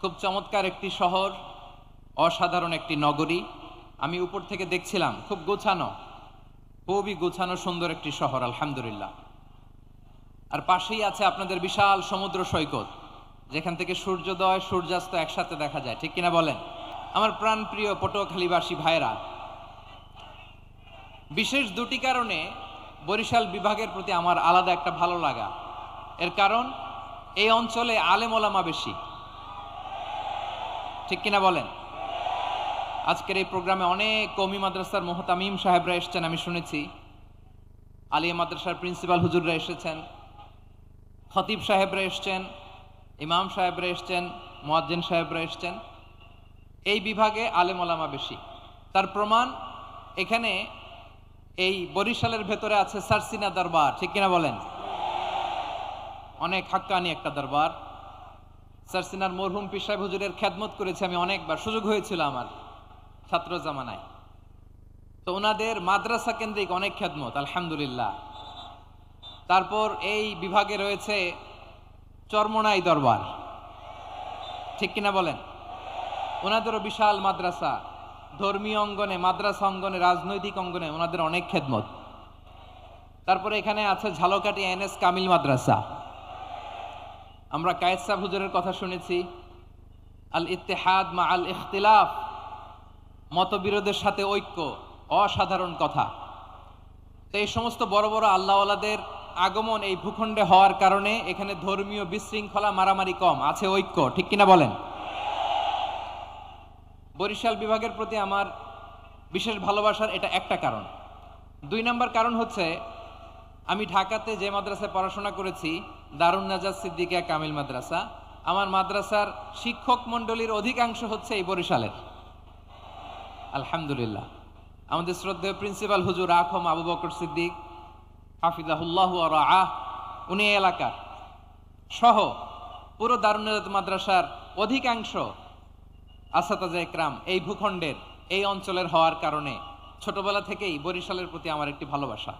খুব চমৎকার একটি শহর, অসাধারণ একটি নগরী। আমি উপর থেকে দেখছিলাম, খুব গোছানো, খুবই গোছানো সুন্দর একটি শহর, আলহামদুলিল্লাহ। আর পাশেই আছে আপনাদের বিশাল সমুদ্র সৈকত, যেখান থেকে সূর্যোদয়, সূর্যাস্ত একসাথে দেখা যায়, ঠিক কিনা বলেন? আমার প্রাণপ্রিয় পটুয়াখালীবাসী ভাইরা বিশেষ দুটি কারণে বরিশাল বিভাগের প্রতি আমার আলাদা একটা ভালো লাগা। এর কারণ, এই অঞ্চলে আলেম ওলামা বেশি। ঠিক কিনা বলেন? আজকের এই প্রোগ্রামে অনেক কমি মাদ্রাসার মোহতামিম সাহেবরা এসেছেন, আমি শুনেছি। আলিয়া মাদ্রাসার প্রিন্সিপাল হুজুররা এসেছেন। খতিব সাহেবরা এসছেন, ইমাম সাহেবরা এসছেন, মোয়াজ্জিন সাহেবরা এসছেন। এই বিভাগে আলেম ওলামা বেশি। তার প্রমাণ এখানে এই বরিশালের ভেতরে আছে সারসিনা দরবার, ঠিক কিনা বলেন? অনেক হাক্কানি একটা দরবার। সারসিনার মরহুম পীর সাহেব হুজুরের খেদমত করেছি, আমি অনেকবার। সুযোগ হয়েছিল আমার ছাত্র জামানায়। তো ওনাদের মাদ্রাসা কেন্দ্রিক অনেক খেদমত, আলহামদুলিল্লাহ। তারপর এই বিভাগে রয়েছে চরমনাই দরবার। ঠিক কিনা বলেন? ওনাদেরও বিশাল মাদ্রাসা, ধর্মীয় অঙ্গনে, মাদ্রাসা অঙ্গনে, রাজনৈতিক অঙ্গনে ওনাদের অনেক খেদমত। তারপরে এখানে আছে ঝালকাটি এনএস কামিল মাদ্রাসা। আমরা কায়েদ সাহ হুজুরের কথা শুনেছি, আল ইত্তেহাদ মা আল ইখতিলাফ, মতবিরোধের সাথে ঐক্য, অসাধারণ কথা। তো এই সমস্ত বড় বড় আল্লাহওয়ালাদের আগমন এই ভূখণ্ডে হওয়ার কারণে এখানে ধর্মীয় বিশৃঙ্খলা মারামারি কম, আছে ঐক্য, ঠিক কিনা বলেন? বরিশাল বিভাগের প্রতি আমার বিশেষ ভালোবাসার এটা একটা কারণ। দুই নম্বর কারণ হচ্ছে আমি ঢাকাতে যে মাদ্রাসায় পড়াশোনা করেছি দারুণ নাজাজ সিদ্দিকিয়া কামিল মাদ্রাসা, আমার মাদ্রাসার শিক্ষক মণ্ডলীর অধিকাংশ হচ্ছে এই বরিশালের। আলহামদুলিল্লাহ। আমাদের শ্রদ্ধেয় প্রিন্সিপাল হুজুর আখম আবু বকর সিদ্দিক, হাফিজাহুল্লাহ আহ উনি এলাকার। সহ পুরো দারুণ নাজাত মাদ্রাসার অধিকাংশ আসাতাজা একরাম এই ভূখণ্ডের, এই অঞ্চলের হওয়ার কারণে ছোটবেলা থেকেই বরিশালের প্রতি আমার একটি ভালোবাসা।